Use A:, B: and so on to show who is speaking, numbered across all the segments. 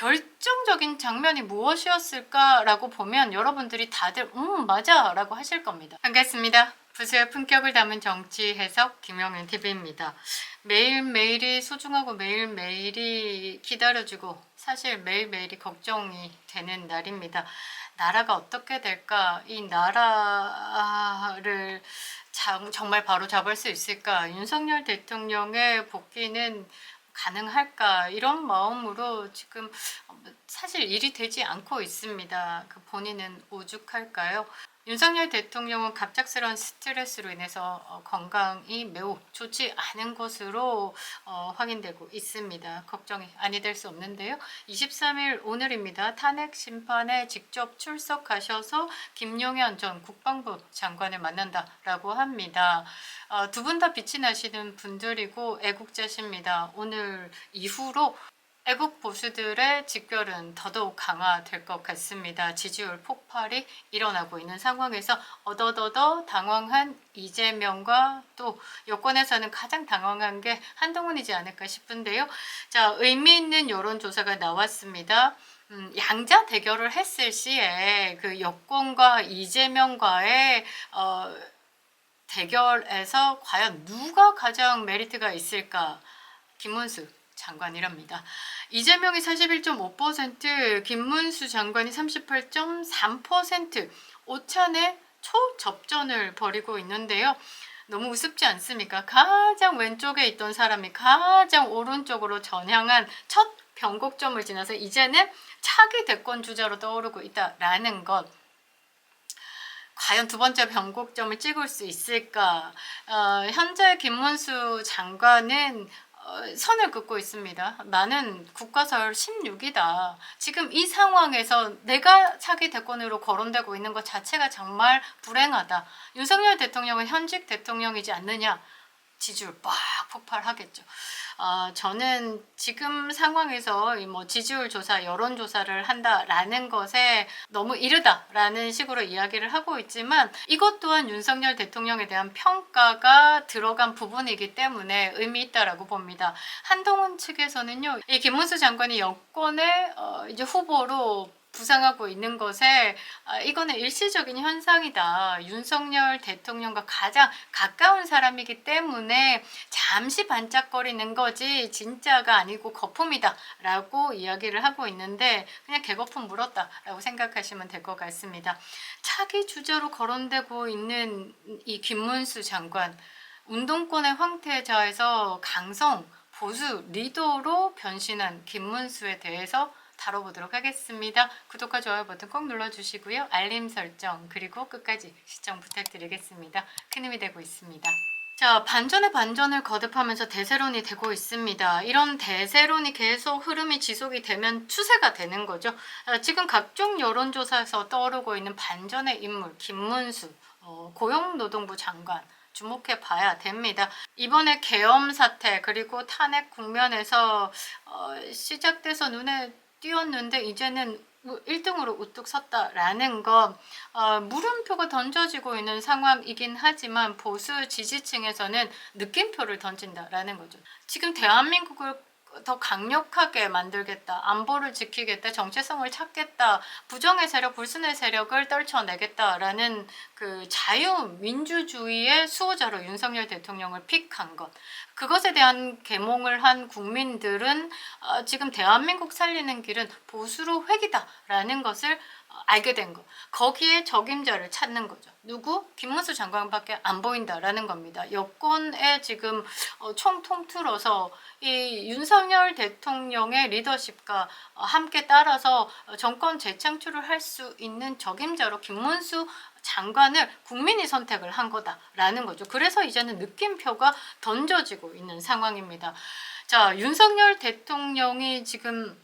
A: 결정적인 장면이 무엇이었을까라고 보면 여러분들이 다들 음 맞아 라고 하실 겁니다. 반갑습니다. 부수의 품격을 담은 정치 해석 김영윤 TV입니다. 매일매일이 소중하고 매일매일이 기다려주고 사실 매일매일이 걱정이 되는 날입니다. 나라가 어떻게 될까? 이 나라를 장- 정말 바로 잡을 수 있을까? 윤석열 대통령의 복귀는 가능할까? 이런 마음으로 지금 사실 일이 되지 않고 있습니다. 그 본인은 오죽할까요? 윤석열 대통령은 갑작스러운 스트레스로 인해서 어, 건강이 매우 좋지 않은 것으로 어, 확인되고 있습니다. 걱정이 아니 될 수 없는데요. 23일 오늘입니다. 탄핵 심판에 직접 출석하셔서 김용현 전 국방부 장관을 만난다라고 합니다. 어, 두분 다 빛이 나시는 분들이고 애국자십니다. 오늘 이후로 애국 보수들의 직결은 더더욱 강화될 것 같습니다. 지지율 폭발이 일어나고 있는 상황에서 어더더더 당황한 이재명과 또 여권에서는 가장 당황한 게 한동훈이지 않을까 싶은데요. 자, 의미 있는 여론조사가 나왔습니다. 음, 양자 대결을 했을 시에 그 여권과 이재명과의 어, 대결에서 과연 누가 가장 메리트가 있을까? 김문수 장관이랍니다. 이재명이 41.5%, 김문수 장관이 38.3%, 오찬의 초접전을 벌이고 있는데요. 너무 우습지 않습니까? 가장 왼쪽에 있던 사람이 가장 오른쪽으로 전향한 첫 변곡점을 지나서 이제는 차기 대권 주자로 떠오르고 있다라는 것. 과연 두 번째 변곡점을 찍을 수 있을까? 어, 현재 김문수 장관은 어, 선을 긋고 있습니다. 나는 국가설 16이다. 지금 이 상황에서 내가 차기 대권으로 거론되고 있는 것 자체가 정말 불행하다. 윤석열 대통령은 현직 대통령이지 않느냐? 지지율 빡 폭발하겠죠. 아, 저는 지금 상황에서 이뭐 지지율 조사, 여론 조사를 한다라는 것에 너무 이르다라는 식으로 이야기를 하고 있지만 이것 또한 윤석열 대통령에 대한 평가가 들어간 부분이기 때문에 의미 있다라고 봅니다. 한동훈 측에서는요, 이 김문수 장관이 여권의 어, 이제 후보로 부상하고 있는 것에 아, 이거는 일시적인 현상이다. 윤석열 대통령과 가장 가까운 사람이기 때문에 잠시 반짝거리는 거지 진짜가 아니고 거품이다라고 이야기를 하고 있는데 그냥 개거품 물었다라고 생각하시면 될 것 같습니다. 차기 주자로 거론되고 있는 이 김문수 장관 운동권의 황태자에서 강성 보수 리더로 변신한 김문수에 대해서 다뤄보도록 하겠습니다. 구독과 좋아요 버튼 꼭 눌러주시고요. 알림 설정 그리고 끝까지 시청 부탁드리겠습니다. 큰 힘이 되고 있습니다. 자, 반전의 반전을 거듭하면서 대세론이 되고 있습니다. 이런 대세론이 계속 흐름이 지속이 되면 추세가 되는 거죠. 아, 지금 각종 여론조사에서 떠오르고 있는 반전의 인물 김문수 어, 고용노동부 장관 주목해 봐야 됩니다. 이번에 계엄 사태 그리고 탄핵 국면에서 어, 시작돼서 눈에 띄었는데 이제는 1등으로 우뚝 섰다라는 것 어, 물음표가 던져지고 있는 상황이긴 하지만 보수 지지층에서는 느낌표를 던진다라는 거죠. 지금 대한민국을 더 강력하게 만들겠다, 안보를 지키겠다, 정체성을 찾겠다, 부정의 세력, 불순의 세력을 떨쳐내겠다라는 그 자유민주주의의 수호자로 윤석열 대통령을 픽한 것. 그것에 대한 계몽을 한 국민들은 어, 지금 대한민국 살리는 길은 보수로 회기다라는 것을 어, 알게 된 것. 거기에 적임자를 찾는 거죠. 누구? 김문수 장관밖에 안 보인다라는 겁니다. 여권에 지금 어, 총 통틀어서 이 윤석열 대통령의 리더십과 어, 함께 따라서 어, 정권 재창출을 할 수 있는 적임자로 김문수 장관을 국민이 선택을 한 거다라는 거죠. 그래서 이제는 느낌표가 던져지고 있는 상황입니다. 자, 윤석열 대통령이 지금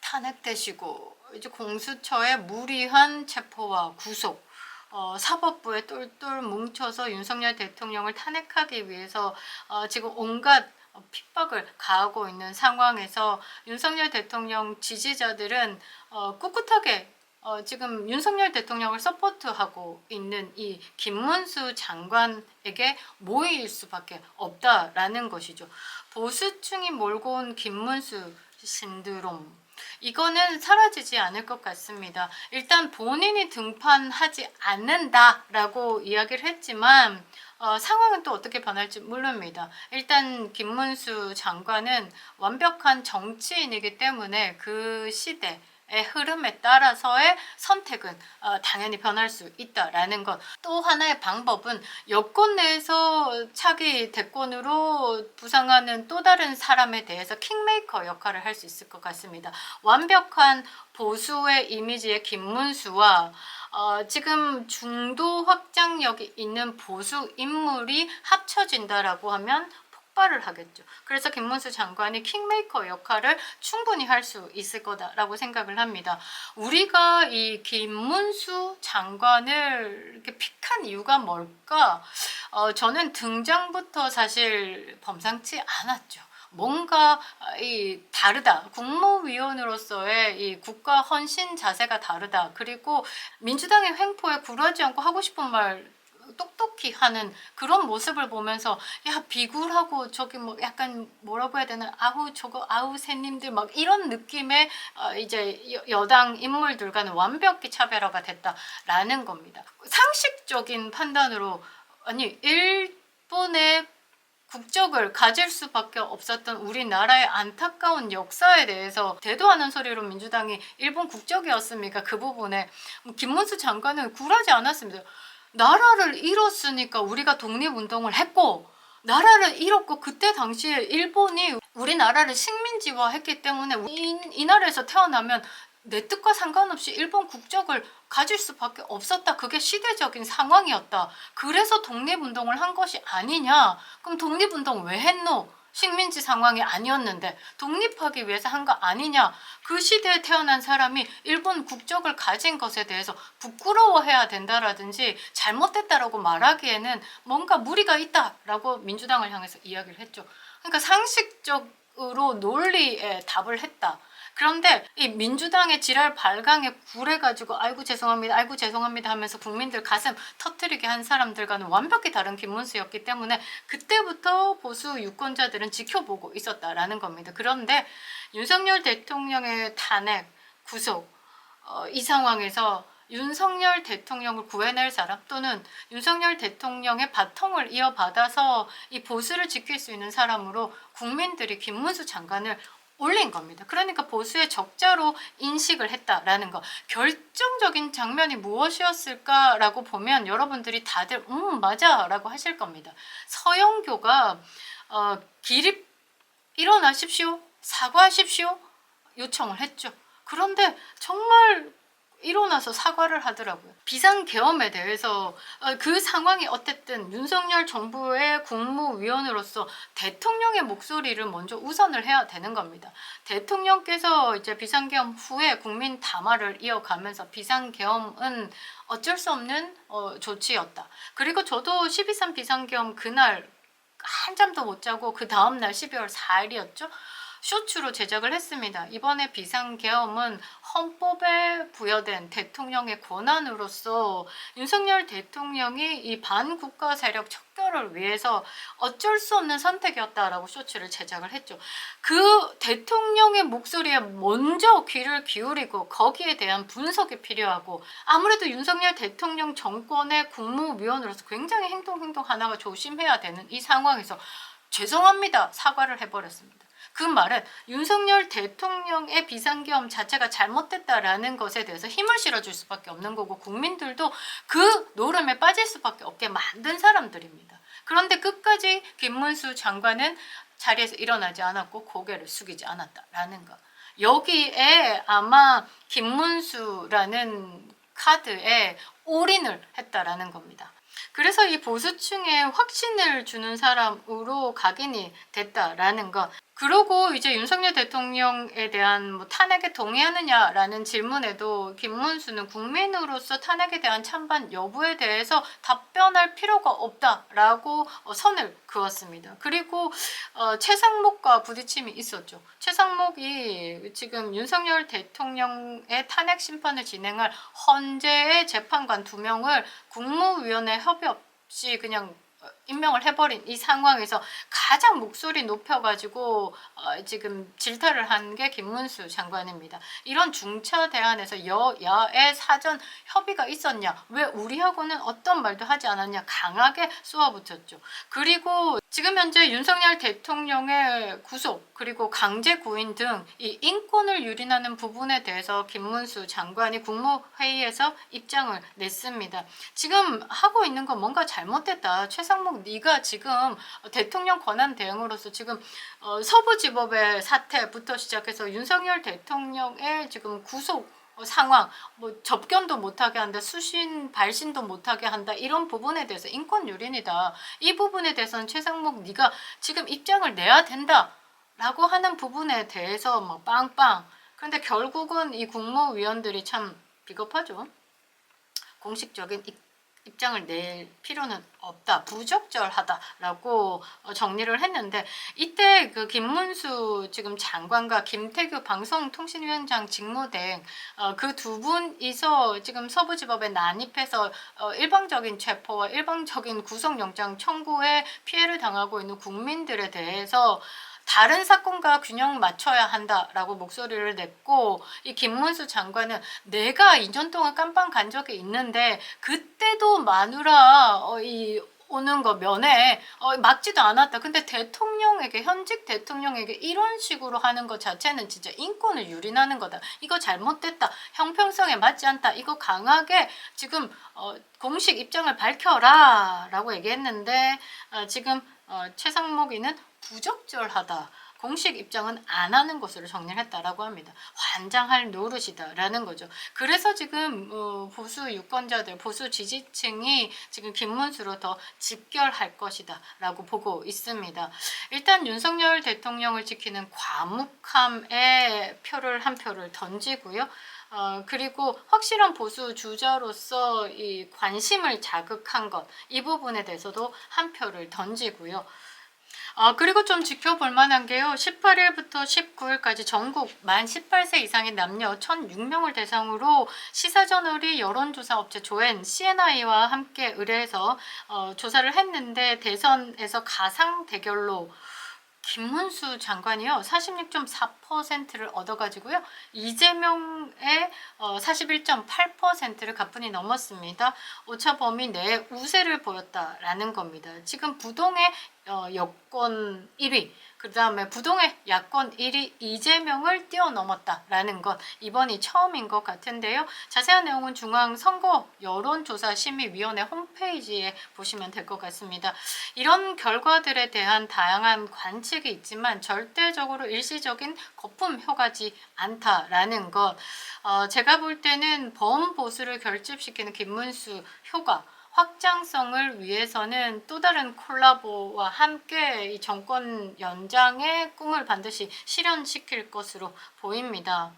A: 탄핵되시고 이제 공수처의 무리한 체포와 구속 어, 사법부에 똘똘 뭉쳐서 윤석열 대통령을 탄핵하기 위해서 어, 지금 온갖 어, 핍박을 가하고 있는 상황에서 윤석열 대통령 지지자들은 어, 꿋꿋하게 어, 지금 윤석열 대통령을 서포트하고 있는 이 김문수 장관에게 모일 수밖에 없다라는 것이죠. 보수층이 몰고 온 김문수 신드롬. 이거는 사라지지 않을 것 같습니다. 일단 본인이 등판하지 않는다라고 이야기를 했지만 어, 상황은 또 어떻게 변할지 모릅니다. 일단 김문수 장관은 완벽한 정치인이기 때문에 그 시대 의 흐름에 따라서의 선택은 어, 당연히 변할 수 있다라는 것. 또 하나의 방법은 여권 내에서 차기 대권으로 부상하는 또 다른 사람에 대해서 킹메이커 역할을 할 수 있을 것 같습니다. 완벽한 보수의 이미지의 김문수와 어, 지금 중도 확장력이 있는 보수 인물이 합쳐진다라고 하면 폭발을 하겠죠. 그래서 김문수 장관이 킹메이커 역할을 충분히 할 수 있을 거다라고 생각을 합니다. 우리가 이 김문수 장관을 이렇게 픽한 이유가 뭘까? 어, 저는 등장부터 사실 범상치 않았죠. 뭔가 이 다르다. 국무위원으로서의 이 국가 헌신 자세가 다르다. 그리고 민주당의 횡포에 굴하지 않고 하고 싶은 말 똑똑히 하는 그런 모습을 보면서 야 비굴하고 저기 뭐 약간 뭐라고 해야 되나 아우 저거 아우 새님들 막 이런 느낌의 어 이제 여- 여당 인물들과는 완벽히 차별화가 됐다라는 겁니다. 상식적인 판단으로 아니 일본의 국적을 가질 수밖에 없었던 우리나라의 안타까운 역사에 대해서 대도하는 소리로 민주당이 일본 국적이었습니까? 그 부분에 김문수 장관은 굴하지 않았습니다. 나라를 잃었으니까 우리가 독립운동을 했고 나라를 잃었고 그때 당시에 일본이 우리나라를 식민지화했기 때문에 이, 이 나라에서 태어나면 내 뜻과 상관없이 일본 국적을 가질 수밖에 없었다. 그게 시대적인 상황이었다. 그래서 독립운동을 한 것이 아니냐? 그럼 독립운동 왜 했노? 식민지 상황이 아니었는데 독립하기 위해서 한 거 아니냐? 그 시대에 태어난 사람이 일본 국적을 가진 것에 대해서 부끄러워해야 된다라든지 잘못됐다라고 말하기에는 뭔가 무리가 있다라고 민주당을 향해서 이야기를 했죠. 그러니까 상식적 으로 논리에 답을 했다. 그런데 이 민주당의 지랄 발광에 굴해가지고 아이고 죄송합니다, 아이고 죄송합니다 하면서 국민들 가슴 터트리게 한 사람들과는 완벽히 다른 김문수였기 때문에 그때부터 보수 유권자들은 지켜보고 있었다라는 겁니다. 그런데 윤석열 대통령의 탄핵, 구속 어, 이 상황에서 윤석열 대통령을 구해낼 사람 또는 윤석열 대통령의 바통을 이어받아서 이 보수를 지킬 수 있는 사람으로 국민들이 김문수 장관을 올린 겁니다. 그러니까 보수의 적자로 인식을 했다라는 거. 결정적인 장면이 무엇이었을까라고 보면 여러분들이 다들 음 맞아라고 하실 겁니다. 서영교가 어, 기립 일어나십시오, 사과하십시오 요청을 했죠. 그런데 정말 일어나서 사과를 하더라고요. 비상계엄에 대해서 어, 그 상황이 어쨌든 윤석열 정부의 국무위원으로서 대통령의 목소리를 먼저 우선을 해야 되는 겁니다. 대통령께서 이제 비상계엄 후에 국민 담화를 이어가면서 비상계엄은 어쩔 수 없는 어, 조치였다. 그리고 저도 12.3 비상계엄 그날 한잠도 못 자고 그 다음날 12월 4일이었죠. 쇼츠로 제작을 했습니다. 이번에 비상계엄은 헌법에 부여된 대통령의 권한으로서 윤석열 대통령이 이 반국가 세력 척결을 위해서 어쩔 수 없는 선택이었다라고 쇼츠를 제작을 했죠. 그 대통령의 목소리에 먼저 귀를 기울이고 거기에 대한 분석이 필요하고 아무래도 윤석열 대통령 정권의 국무위원으로서 굉장히 행동 행동 하나가 조심해야 되는 이 상황에서 죄송합니다 사과를 해버렸습니다. 그 말은 윤석열 대통령의 비상계엄 자체가 잘못됐다라는 것에 대해서 힘을 실어줄 수밖에 없는 거고 국민들도 그 노름에 빠질 수밖에 없게 만든 사람들입니다. 그런데 끝까지 김문수 장관은 자리에서 일어나지 않았고 고개를 숙이지 않았다라는 것. 여기에 아마 김문수라는 카드에 올인을 했다라는 겁니다. 그래서 이 보수층에 확신을 주는 사람으로 각인이 됐다라는 것. 그러고 이제 윤석열 대통령에 대한 뭐 탄핵에 동의하느냐라는 질문에도 김문수는 국민으로서 탄핵에 대한 찬반 여부에 대해서 답변할 필요가 없다라고 어, 선을 그었습니다. 그리고 어, 최상목과 부딪힘이 있었죠. 최상목이 지금 윤석열 대통령의 탄핵 심판을 진행할 헌재의 재판관 두 명을 국무위원회 협의 없이 그냥 임명을 해버린 이 상황에서 가장 목소리 높여가지고 어, 지금 질타를 한 게 김문수 장관입니다. 이런 중차 대안에서 여야의 사전 협의가 있었냐? 왜 우리하고는 어떤 말도 하지 않았냐? 강하게 쏘아붙였죠. 그리고 지금 현재 윤석열 대통령의 구속 그리고 강제 구인 등 이 인권을 유린하는 부분에 대해서 김문수 장관이 국무회의에서 입장을 냈습니다. 지금 하고 있는 건 뭔가 잘못됐다. 최상목 네가 지금 대통령 권한 대행으로서 지금 어, 서부지법의 사태부터 시작해서 윤석열 대통령의 지금 구속 어, 상황, 뭐 접견도 못하게 한다, 수신 발신도 못하게 한다 이런 부분에 대해서 인권 유린이다. 이 부분에 대해서는 최상목 네가 지금 입장을 내야 된다라고 하는 부분에 대해서 막 빵빵. 그런데 결국은 이 국무위원들이 참 비겁하죠. 공식적인 입- 입장을 낼 필요는 없다, 부적절하다라고 어, 정리를 했는데 이때 그 김문수 지금 장관과 김태규 방송통신위원장 직무대행 어, 그두 분이서 지금 서부지법에 난입해서 어, 일방적인 체포와 일방적인 구속영장 청구에 피해를 당하고 있는 국민들에 대해서 다른 사건과 균형 맞춰야 한다라고 목소리를 냈고 이 김문수 장관은 내가 2년 동안 깜빵 간 적이 있는데 그때도 마누라 어, 이 오는 거 면회 어, 막지도 않았다. 근데 대통령에게 현직 대통령에게 이런 식으로 하는 것 자체는 진짜 인권을 유린하는 거다. 이거 잘못됐다. 형평성에 맞지 않다. 이거 강하게 지금 어, 공식 입장을 밝혀라라고 얘기했는데 어, 지금 어, 최상목이는 부적절하다. 공식 입장은 안 하는 것으로 정리를 했다라고 합니다. 환장할 노릇이다라는 거죠. 그래서 지금 어, 보수 유권자들, 보수 지지층이 지금 김문수로 더 집결할 것이다라고 보고 있습니다. 일단 윤석열 대통령을 지키는 과묵함에 표를 한 표를 던지고요. 어, 그리고 확실한 보수 주자로서 이 관심을 자극한 것, 이 부분에 대해서도 한 표를 던지고요. 아, 그리고 좀 지켜볼 만한 게요. 18일부터 19일까지 전국 만 18세 이상의 남녀 1,006명을 대상으로 시사저널이 여론조사 업체 조엔 CNI와 함께 의뢰해서 어, 조사를 했는데 대선에서 가상 대결로 김문수 장관이요 46.4% 를 얻어가지고요 이재명의 어, 41.8%를 가뿐히 넘었습니다. 오차 범위 내에 우세를 보였다라는 겁니다. 지금 부동의 어, 여권 1위, 그 다음에 부동의 야권 1위 이재명을 뛰어넘었다라는 것 이번이 처음인 것 같은데요. 자세한 내용은 중앙 선거 여론조사 심의위원회 홈페이지에 보시면 될 것 같습니다. 이런 결과들에 대한 다양한 관측이 있지만 절대적으로 일시적인 거품 효과지 않다라는 것. 어, 제가 볼 때는 범보수를 결집시키는 김문수 효과. 확장성을 위해서는 또 다른 콜라보와 함께 이 정권 연장의 꿈을 반드시 실현시킬 것으로 보입니다.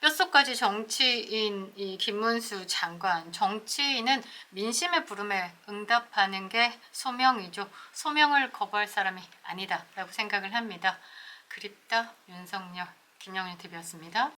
A: 뼛속까지 정치인 이 김문수 장관 정치인은 민심의 부름에 응답하는 게 소명이죠. 소명을 거부할 사람이 아니다라고 생각을 합니다. 그립다 윤석열 김영일 TV였습니다.